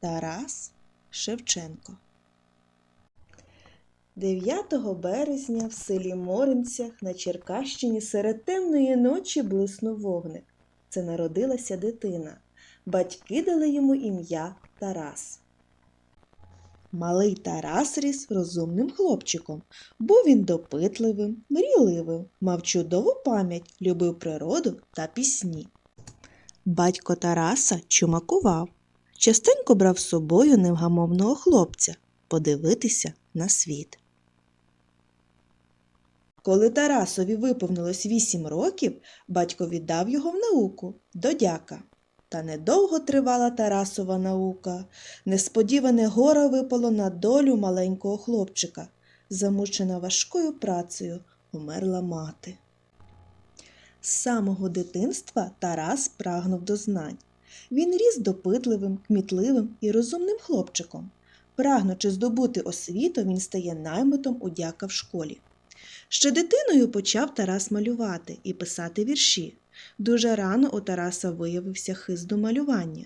Тарас Шевченко 9 березня в селі Моринцях на Черкащині серед темної ночі блиснув вогник. Це народилася дитина. Батьки дали йому ім'я Тарас. Малий Тарас ріс розумним хлопчиком. Був він допитливим, мрійливим, мав чудову пам'ять, любив природу та пісні. Батько Тараса чумакував, частенько брав з собою невгамовного хлопця подивитися на світ. Коли Тарасові виповнилось вісім років, батько віддав його в науку до дяка. Та недовго тривала Тарасова наука. Несподіване горе випало на долю маленького хлопчика. Замучена важкою працею умерла мати. З самого дитинства Тарас прагнув до знань. Він ріс допитливим, кмітливим і розумним хлопчиком. Прагнучи здобути освіту, він стає наймитом у дяка в школі. Ще дитиною почав Тарас малювати і писати вірші. Дуже рано у Тараса виявився хист до малювання.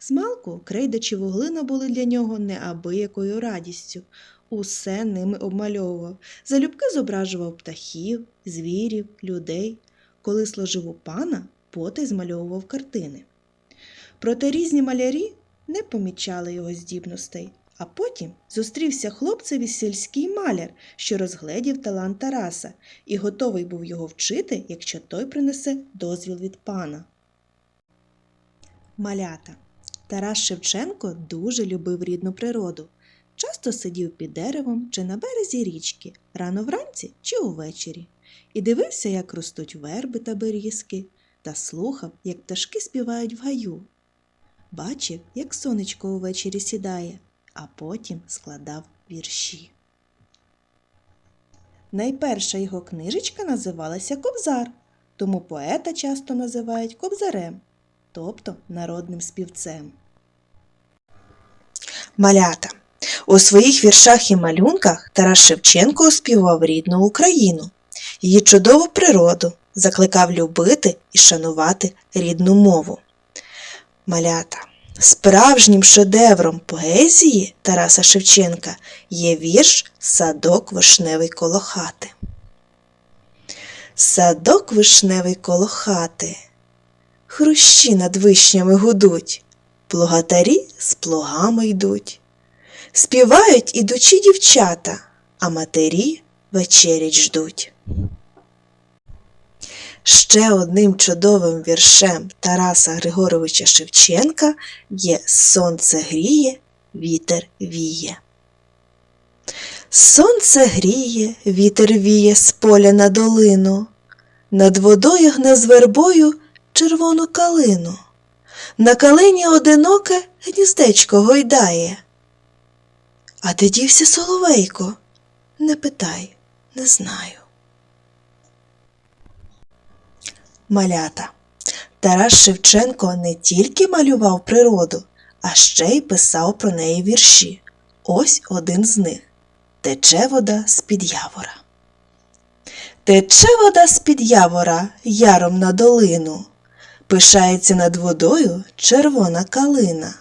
Змалку крейда вуглина були для нього неабиякою радістю. Усе ними обмальовував. Залюбки зображував птахів, звірів, людей. Коли служив у пана, потай змальовував картини. Проте різні малярі не помічали його здібностей. А потім зустрівся хлопцеві сільський маляр, що розгледів талант Тараса і готовий був його вчити, якщо той принесе дозвіл від пана. Малята Тарас Шевченко дуже любив рідну природу. Часто сидів під деревом чи на березі річки, рано вранці чи увечері, і дивився, як ростуть верби та берізки, та слухав, як пташки співають в гаю. Бачив, як сонечко увечері сідає, а потім складав вірші. Найперша його книжечка називалася Кобзар, тому поета часто називають кобзарем, тобто народним співцем. Малята. У своїх віршах і малюнках Тарас Шевченко оспівав рідну Україну, її чудову природу, закликав любити і шанувати рідну мову. Малята. Справжнім шедевром поезії Тараса Шевченка є вірш Садок вишневий коло хати. Садок вишневий коло хати, хрущі над вишнями гудуть, плугатарі з плугами йдуть. Співають ідучі дівчата, а матері вечерять ждуть. Ще одним чудовим віршем Тараса Григоровича Шевченка є Сонце гріє, вітер віє. Сонце гріє, вітер віє з поля на долину, над водою гне з вербою червону калину. На калині одиноке гніздечко гойдає. А де дівся соловейко? Не питай, не знаю. Малята. Тарас Шевченко не тільки малював природу, а ще й писав про неї вірші. Ось один з них Тече вода з-під явора. Тече вода з-під явора яром на долину. Пишається над водою червона калина.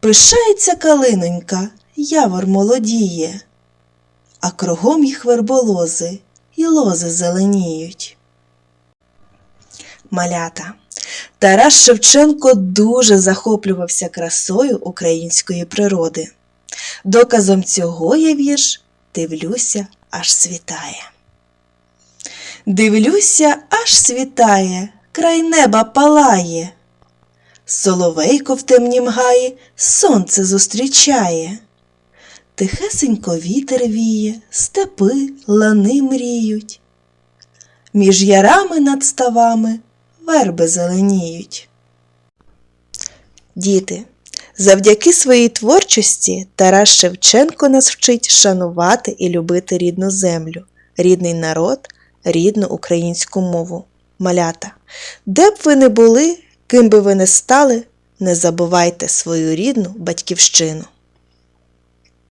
Пишається калинонька, явор молодіє, а кругом їх верболози і лози зеленіють. Малята. Тарас Шевченко дуже захоплювався красою української природи. Доказом цього є вірш Дивлюся, аж світає. Дивлюся, аж світає, край неба палає. Соловейко в темнім гаї сонце зустрічає. Тихесенько вітер віє, степи, лани мріють. Між ярами над ставами верби зеленіють. Діти, завдяки своїй творчості Тарас Шевченко нас вчить шанувати і любити рідну землю, рідний народ, рідну українську мову. Малята, де б ви не були, ким би ви не стали, не забувайте свою рідну батьківщину.